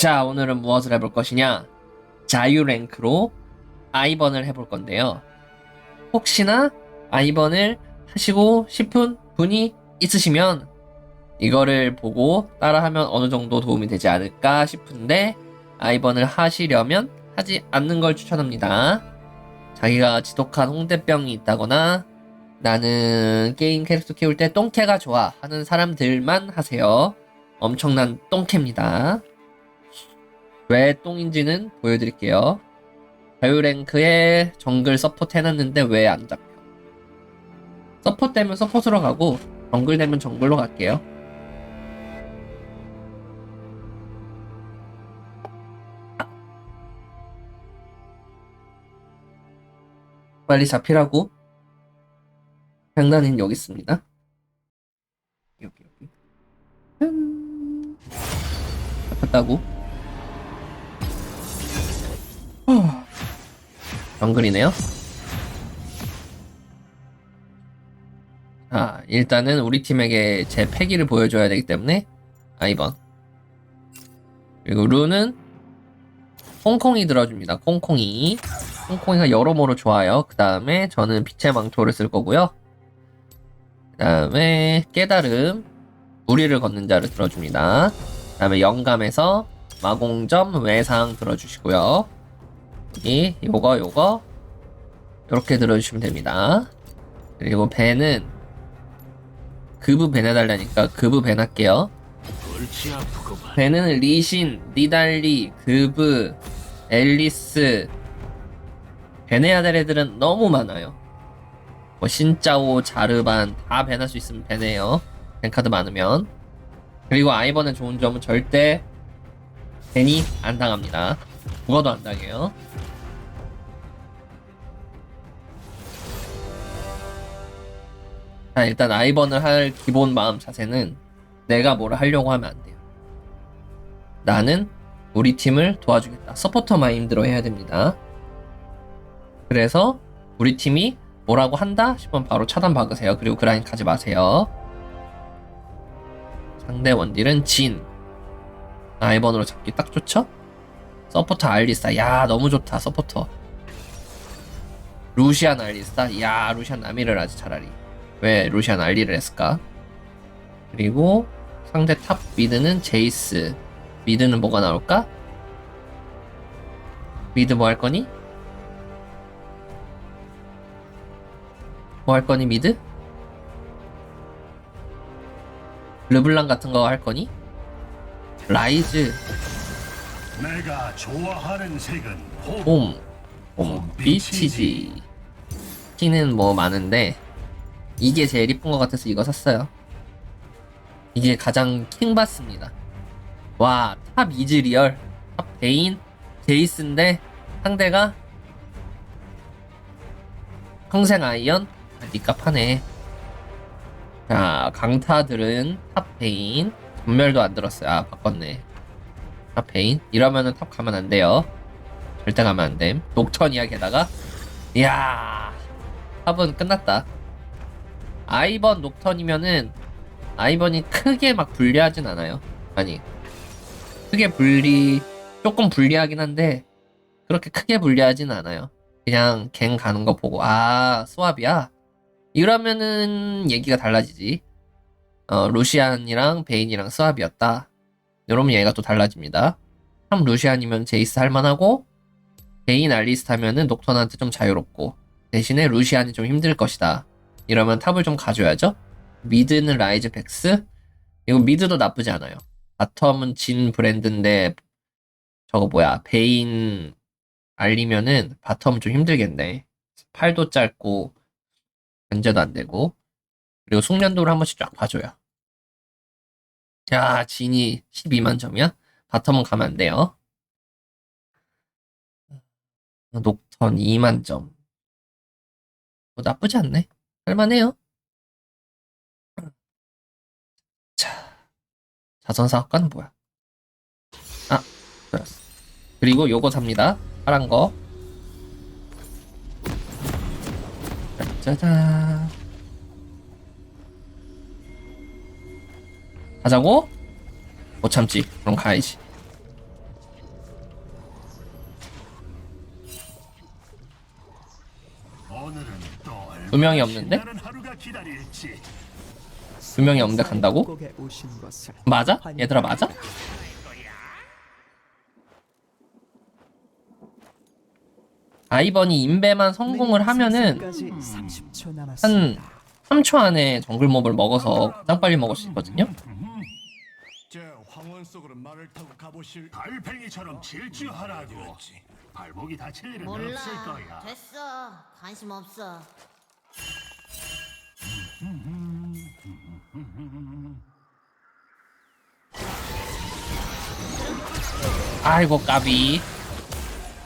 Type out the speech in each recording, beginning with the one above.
자, 오늘은 무엇을 해볼 것이냐? 자유 랭크로 아이번을 해볼 건데요. 혹시나 아이번을 하시고 싶은 분이 있으시면 이거를 보고 따라하면 어느 정도 도움이 되지 않을까 싶은데 아이번을 하시려면 하지 않는 걸 추천합니다. 자기가 지독한 홍대병이 있다거나 나는 게임 캐릭터 키울 때 똥캐가 좋아 하는 사람들만 하세요. 엄청난 똥캐입니다. 왜 똥인지는 보여드릴게요. 자유랭크에 정글 서포트 해놨는데 왜 안 잡혀? 서포트 되면 서포트로 가고 정글 되면 정글로 갈게요. 빨리 잡히라고. 장난은 여기 있습니다. 여기 여기. 짠. 잡혔다고. 정글이네요. 자, 일단은 우리 팀에게 제 패기를 보여줘야 되기 때문에 아이번. 그리고 루는 콩콩이 들어줍니다. 콩콩이. 콩콩이가 여러모로 좋아요. 그 다음에 저는 빛의 망토를 쓸 거고요. 그 다음에 깨달음, 무리를 걷는 자를 들어줍니다. 그 다음에 영감에서 마공점 외상 들어주시고요. 이 요거 요거 이렇게 들어주시면 됩니다. 그리고 배는 그브 배 해달라니까 그브 배 할게요. 골치 아프고만 배는 리신, 니달리, 그브, 앨리스 배내야 될 애들은 너무 많아요. 뭐 신짜오, 자르반 다 배낼 수 있으면 배내요. 뱅카드 많으면. 그리고 아이번의 좋은 점은 절대 벤이 안 당합니다. 죽어도 안 당해요. 자, 일단 아이번을 할 기본 마음 자세는 내가 뭘 하려고 하면 안 돼요. 나는 우리 팀을 도와주겠다. 서포터 마인드로 해야 됩니다. 그래서 우리 팀이 뭐라고 한다 싶으면 바로 차단 박으세요. 그리고 그라인 가지 마세요. 상대 원딜은 진. 아이번으로 잡기 딱 좋죠? 서포터 알리스타. 야, 너무 좋다. 서포터. 루시안 알리스타. 야, 루시안 나미를 하지 차라리. 왜 루시안 알리를 했을까? 그리고 상대 탑 미드는 제이스. 미드는 뭐가 나올까? 미드 뭐 할 거니? 뭐 할 거니 미드? 르블랑 같은 거 할 거니? 라이즈, 내가 좋아하는 색은 봄 봄, 봄, 비치지. 키는 뭐 많은데 이게 제일 이쁜 것 같아서 이거 샀어요. 이게 가장 킹 받습니다. 와, 탑 이즈 리얼, 탑 베인, 제이스인데 상대가 평생 아이언? 아, 니값 하네. 자, 강타들은 탑 베인, 전멸도 안 들었어요. 아, 바꿨네. 탑 베인. 이러면은 탑 가면 안 돼요. 절대 가면 안 됨. 녹턴이야, 게다가. 이야, 탑은 끝났다. 아이번 녹턴이면은 아이번이 크게 막 불리하진 않아요. 아니, 크게 불리, 조금 불리하긴 한데, 그렇게 크게 불리하진 않아요. 그냥 갱 가는 거 보고, 아, 수압이야? 이러면은 얘기가 달라지지. 어, 루시안이랑 베인이랑 수압이었다. 이러면 얘가 또 달라집니다. 참 루시안이면 제이스 할만하고, 베인 알리스트 하면은 녹턴한테 좀 자유롭고, 대신에 루시안이 좀 힘들 것이다. 이러면 탑을 좀 가져야죠. 미드는 라이즈 백스, 이거 미드도 나쁘지 않아요. 바텀은 진 브랜드인데 저거 뭐야 베인 알리면은 바텀 좀 힘들겠네. 팔도 짧고 견제도 안 되고 그리고 숙련도를 한 번씩 쫙 봐줘요. 야 진이 12만 점이야? 바텀은 가면 안 돼요. 녹턴 2만 점. 뭐 나쁘지 않네. 할만해요. 자. 자선사 학과는 뭐야? 아. 그리고 요거 삽니다. 파란 거. 짜잔. 가자고? 못 참지. 그럼 가야지. 두 명이 없는데? 명이 없는데 간다고? 맞아? 얘들아 맞아? 아이번이 인베만 성공을 하면은 까지 30초 한 남았습니다. 3초 안에 정글몹을 먹어서 가장 빨리 먹을 수 있거든요. 황혼 속으로 말을 타고 가보실 달팽이처럼 질주하라고. 발목이 다칠 일은 몰라. 없을 거야. 됐어. 관심 없어. 아이고 까비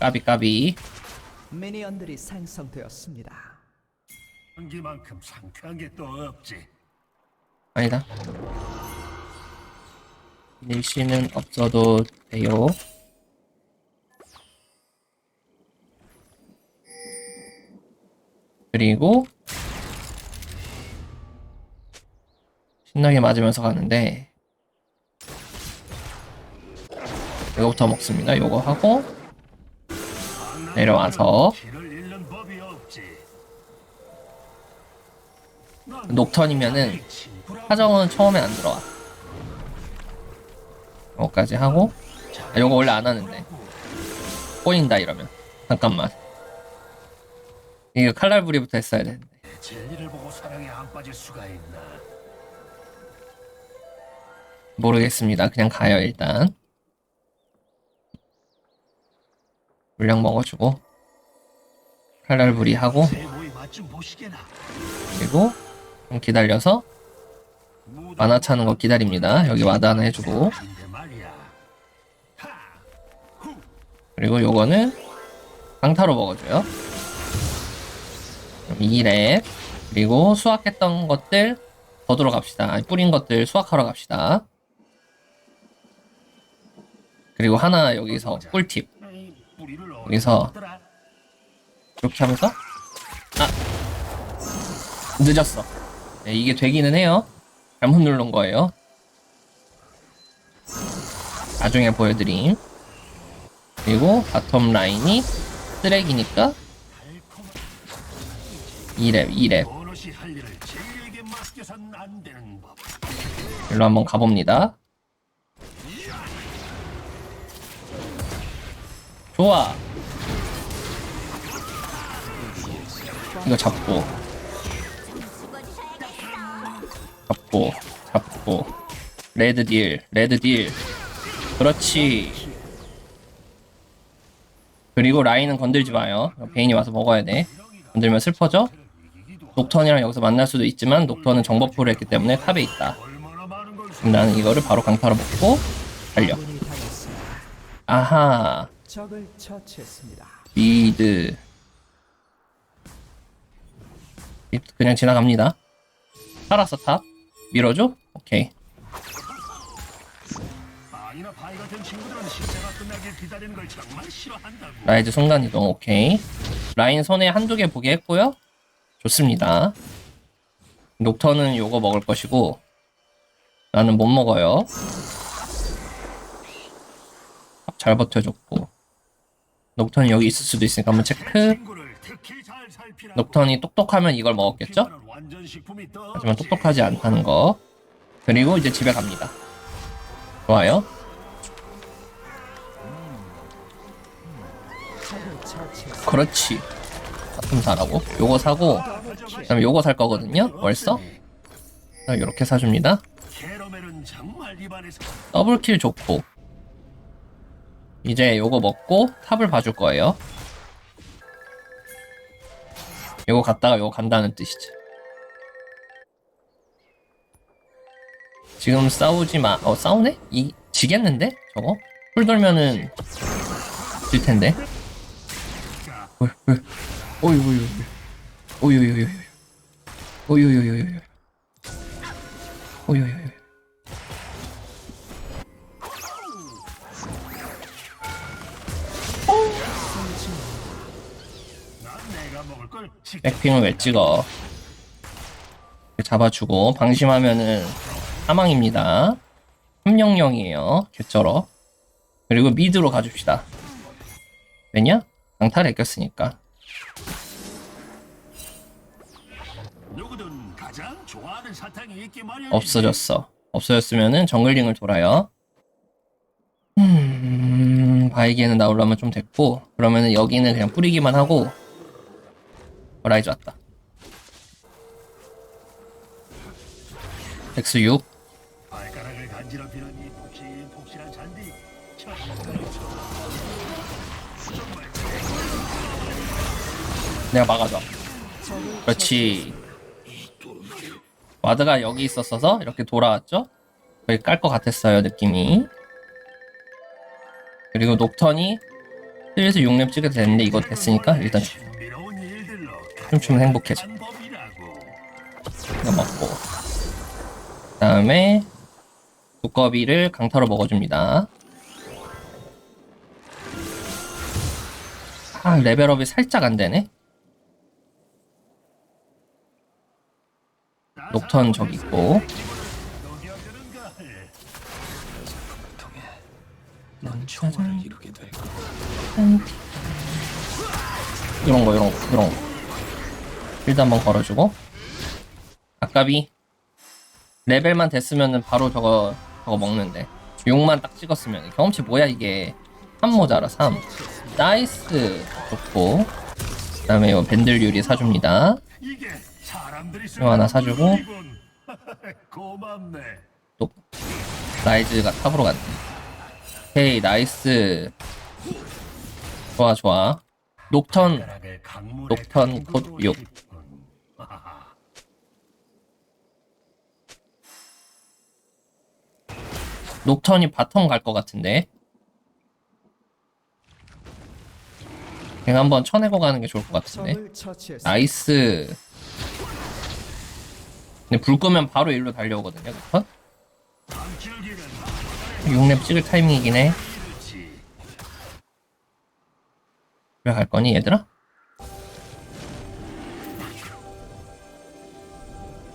까비 까비 미니언들이 생성되었습니다. 연기만큼 상쾌한 게 또 없지. 아니다 일시는 없어도 돼요 그리고 신나게 맞으면서 가는데 이거부터 먹습니다 요거 하고 내려와서. 녹턴이면은 사정은 처음에 안 들어와. 요거까지 하고 아, 요거 원래 안 하는데 꼬인다 이러면 잠깐만 이거 칼날부리부터 했어야 되는데 진리를 보고 사랑에 안 빠질 수가 있나? 모르겠습니다 그냥 가요 일단 물량 먹어주고 칼날부리 하고 세모의 맛좀 보시게나. 그리고 좀 기다려서 만화 차는 거 기다립니다 여기 와드 하나 해주고 근데 말이야. 하. 그리고 요거는 강타로 먹어줘요. 2랩. 그리고 수확했던 것들 더 들어갑시다. 아니, 뿌린 것들 수확하러 갑시다. 그리고 하나 여기서 꿀팁. 여기서. 이렇게 하면서 아 늦었어. 네, 이게 되기는 해요. 잘못 누른 거예요. 나중에 보여드림. 그리고 바텀 라인이 쓰레기니까 2랩, 2랩. 어느시 할 일을 진리에게 맡겨선 안 되는 법. 일로 한번 가봅니다. 좋아. 이거 잡고. 잡고, 잡고. 레드 딜, 레드 딜. 그렇지. 그리고 라인은 건들지 마요. 베인이 와서 먹어야 돼. 건들면 슬퍼져? 녹턴이랑 여기서 만날 수도 있지만 녹턴은 정버프를 했기 때문에 탑에 있다. 그럼 나는 이거를 바로 강타로 먹고 달려. 아하. 미드 그냥 지나갑니다. 살았어 탑 밀어줘? 오케이. 라이즈 순간이동 오케이 라인 손에 한두 개 보게 했고요. 좋습니다. 녹턴은 요거 먹을 것이고 나는 못 먹어요. 탑잘 버텨줬고 녹턴이 여기 있을 수도 있으니까 한번 체크 잘. 녹턴이 똑똑하면 이걸 먹었겠죠? 하지만. 똑똑하지 않다는 거. 그리고 이제 집에 갑니다. 좋아요. 그렇지. 가끔 사라고. 요거 사고, 그 다음에 요거 살 거거든요. 월서. 이렇게 사줍니다. 더블킬 좋고. 이제 요거 먹고 탑을 봐줄 거예요. 요거 갔다가 요거 간다는 뜻이죠. 지금 싸우지 마. 어, 싸우네? 이, 지겠는데? 저거? 풀 돌면은, 질 텐데. 어이, 오유오유 오유오유 오유오유 오유오유 백핑을 왜 찍어? 잡아주고 방심하면은 사망입니다. 300이에요 개쩔어. 그리고 미드로 가줍시다. 왜냐? 강타를 꼈으니까. 좋아하는 사탕이 있기 마련. 없어졌어. 없어졌으면은 정글링을 돌아요. 음, 바이기에는 나오려면 좀 됐고, 그러면은 여기는 그냥 뿌리기만 하고, 라이즈 왔다. 엑스 6. 발가락을 간지럽히는 내가 막아줘. 그렇지. 와드가 여기 있었어서 이렇게 돌아왔죠? 거의 깔것 같았어요, 느낌이. 그리고 녹턴이 슬슬 6렙 찍어도 되는데 이거 됐으니까 일단 일들로 춤추면 행복해져. 이거 먹고. 그 다음에 두꺼비를 강타로 먹어줍니다. 아, 레벨업이 살짝 안 되네. 녹턴 저기 있고. 짜잔. 이런 거, 이런 거, 이런 거. 필드 한번 걸어주고. 아까비. 레벨만 됐으면은 바로 저거, 저거 먹는데. 6만 딱 찍었으면. 경험치 뭐야, 이게. 3 모자라, 3. 나이스. 좋고. 그 다음에 이거 밴들 유리 사줍니다. 이거 하나 사주고. 또, 라이즈가 탑으로 갔네. 오케이, 나이스. 좋아, 좋아. 녹턴, 녹턴 곧 담그고 육. 싶군. 하하. 녹턴이 바텀 갈 것 같은데. 그냥 한번 쳐내고 가는 게 좋을 것 같은데. 나이스. 근데 불 끄면 바로 일로 달려오거든요? 밤길기는 6렙 찍을 타이밍이긴 해. 왜갈 거니, 얘들아?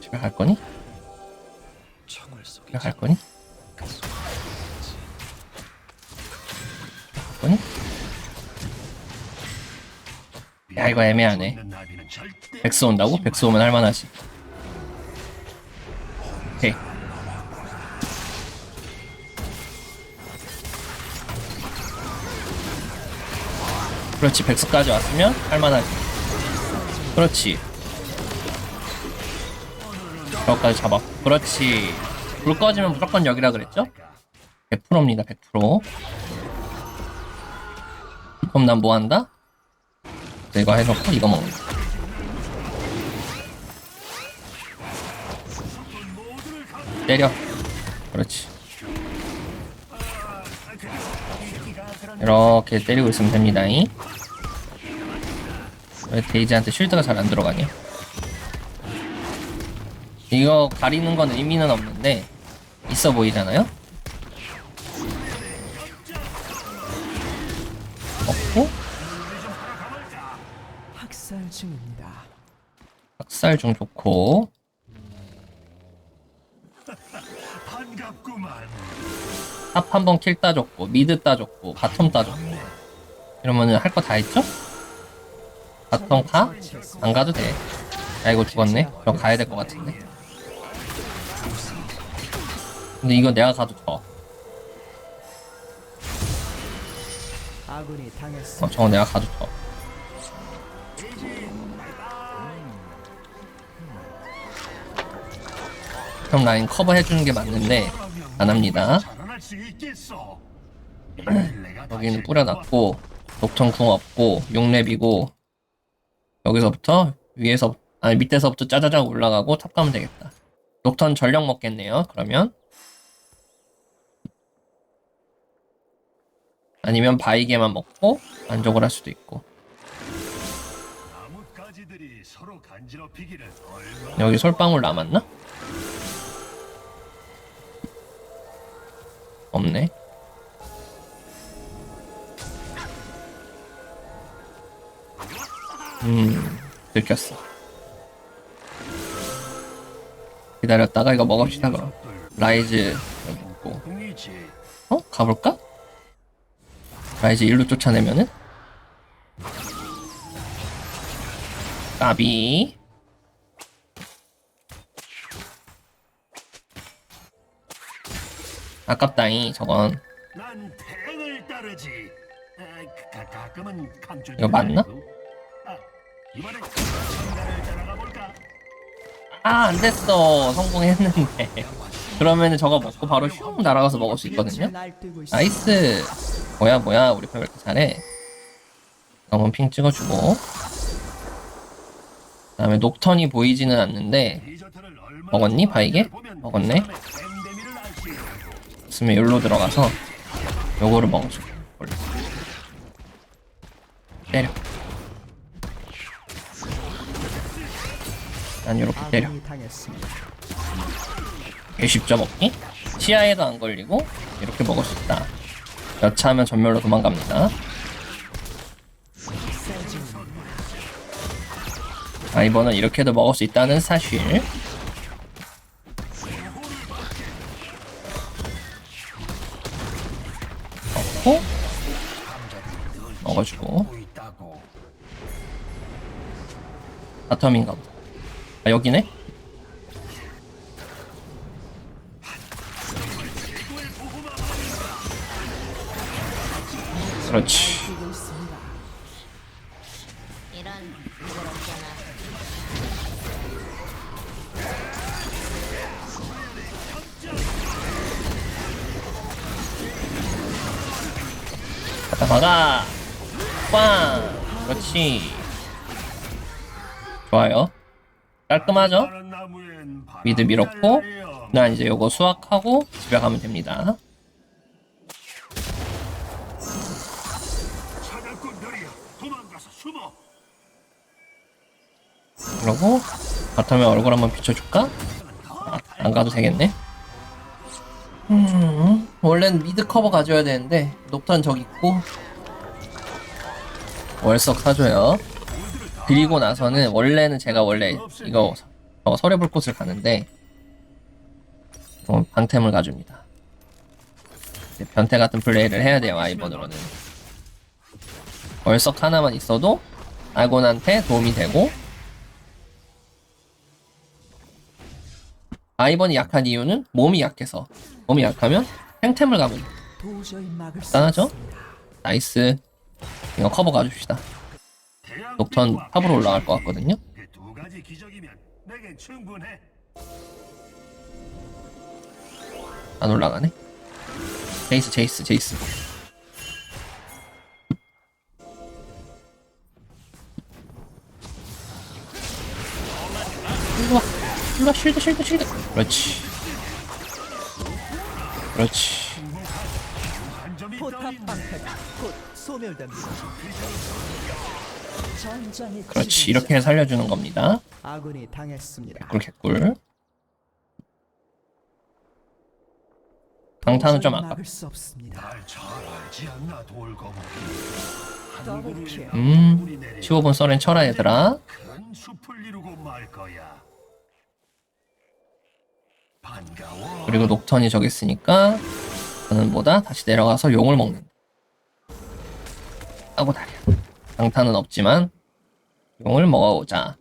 집에 갈 거니? 집에 갈 거니? 갈 거니? 야, 이거 애매하네. 백스 온다고? 백스 오면 할만하지. 그렇지, 백스까지 왔으면 할만하지. 그렇지. 저까지 잡았고. 그렇지. 불 꺼지면 무조건 여기라 그랬죠? 100%입니다, 100%. 그럼 난 뭐 한다? 이거 해놓고 이거 먹는다. 때려. 그렇지. 이렇게 때리고 있으면 됩니다. 왜 데이지한테 쉴드가 잘 안 들어가냐? 이거 가리는 건 의미는 없는데 있어 보이잖아요? 없고 학살 중입니다. 학살 중 좋고 탑 한 번 킬 따줬고 미드 따줬고 바텀 따줬고 이러면은 할 거 다 했죠? 바텀 가? 안 가도 돼. 야 이거 죽었네. 저 가야 될 것 같은데. 근데 이거 내가 가도 져. 아군이 어. 저거 내가 가도 져. 형 라인 커버 해주는 게 맞는데 안 합니다. 수 있겠어. 여기는 뿌려놨고 녹턴 궁 없고 6렙이고 여기서부터 위에서 아니 밑에서부터 짜자작 올라가고 탑 가면 되겠다. 녹턴 전력 먹겠네요. 그러면 아니면 바이게만 먹고 만족을 할 수도 있고 여기 솔방울 남았나? 없네. 음, 들켰어. 기다렸다가 이거 먹읍시다 그럼. 라이즈 여기 있고. 어? 가볼까? 라이즈 일로 쫓아내면은? 까비. 아깝다잉 저건 난 태양을 따르지. 에, 가, 가끔은 감출. 이거 맞나? 아, 이번엔 천간을 따라가 볼까? 아 안됐어 성공했는데 그러면은 저거 먹고 바로 슝 날아가서 먹을 수 있거든요. 나이스 뭐야 뭐야 우리 편왜 이렇게 잘해 한번 핑 찍어주고 그 다음에 녹턴이 보이지는 않는데 먹었니, 바이게? 먹었네. 있으면 여기로 들어가서 요거를 먹어줘. 때려 난 요렇게 때려. 개 쉽죠 먹기? 치아에도 안 걸리고 이렇게 먹을 수 있다 여차하면 전멸로 도망갑니다 아 이번은 이렇게도 먹을 수 있다는 사실 바텀인가 보다 아 여기네? 그렇지 좋아요 깔끔하죠? 미드 밀었고. 난 이제 요거 수확하고 집에 가면 됩니다. 그러고 바텀에 얼굴 한번 비춰줄까? 아, 안 가도 되겠네 음, 원래는 미드 커버 가져야 되는데 녹턴 저기 있고 월석 사줘요 그리고 나서는 원래는 제가 원래 이거 어, 설해불꽃을 가는데 어, 방템을 가줍니다. 변태 같은 플레이를 해야 돼요 아이번으로는. 월석 하나만 있어도 아곤한테 도움이 되고 아이번이 약한 이유는 몸이 약해서. 몸이 약하면 탱템을 가면? 없습니다. 나이스. 이거 커버 가줍시다 녹턴 탑으로 올라갈 것 같거든요 그두 가지 기적이면 내겐 충분해. 안 올라가네 제이스 제이스 제이스 일로와 일로와 쉴드 쉴드 쉴드 그렇지 그렇지 포탑. 방패가 곧 소멸됩니다. 그렇지. 이렇게 살려주는 겁니다 아군이 당했습니다. 개꿀 개꿀 강타는 좀 도저히 아깝 막을 수 없습니다. 날잘 알지 않나 돌거북이. 더블 한 킬. 그루의 음 물이 내려 15분 썰엔 쳐라 얘들아 큰 숲을 이루고 말 거야. 반가워. 그리고 녹턴이 저기 있으니까 저는 뭐다 다시 내려가서 용을 먹는 하고 다려 강타는 없지만 용을 먹어오자.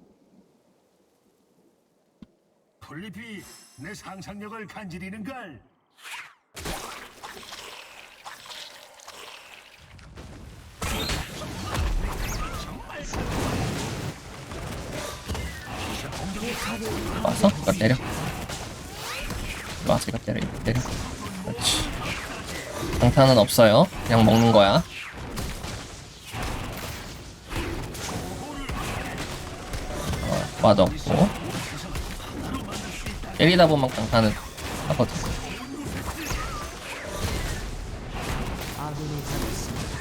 풀잎이 내 상상력을 간지리는 걸. 와서 이거 때려. 와서 이거 때려 이거 때려. 그렇지. 강타는 없어요. 그냥 먹는 거야 어, 맛없고 때리다 보면 강타는 하거든 아군이 당했습니다.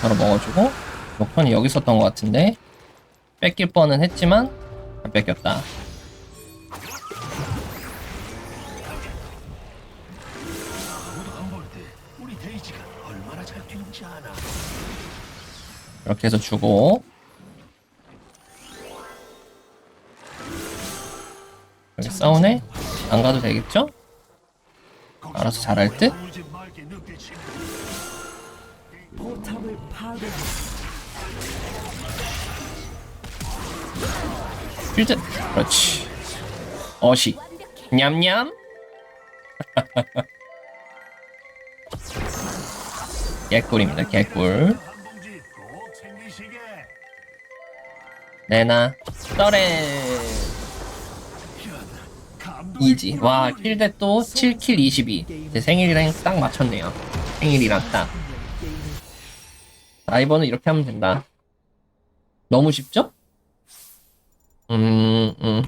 바로 먹어주고 녹턴이 여기 있었던 것 같은데 뺏길 뻔은 했지만 안 뺏겼다. 이렇게 해서 주고 여기 싸우네? 안 가도 되겠죠? 알아서 잘할 듯? 필드! 그렇지 어식 냠냠 개꿀입니다 개꿀 내나 떠렌 2지. 와, 킬대 또 7킬 22. 제 생일이랑 딱 맞췄네요. 생일이랑 딱. 라이버는 이렇게 하면 된다. 너무 쉽죠? 음, 음.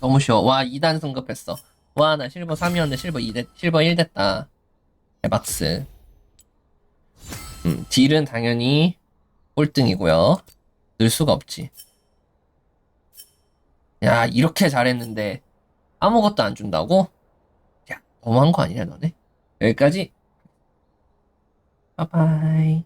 너무 쉬워. 와, 2단 성급했어 와, 나 실버 3이었는데 실버 2대 실버 1 됐다. 네, 에박스. 음, 딜은 당연히 꼴등이고요. 늘 수가 없지. 야, 이렇게 잘했는데 아무것도 안 준다고? 야, 너무한 거 아니냐, 너네? 여기까지. 빠바이.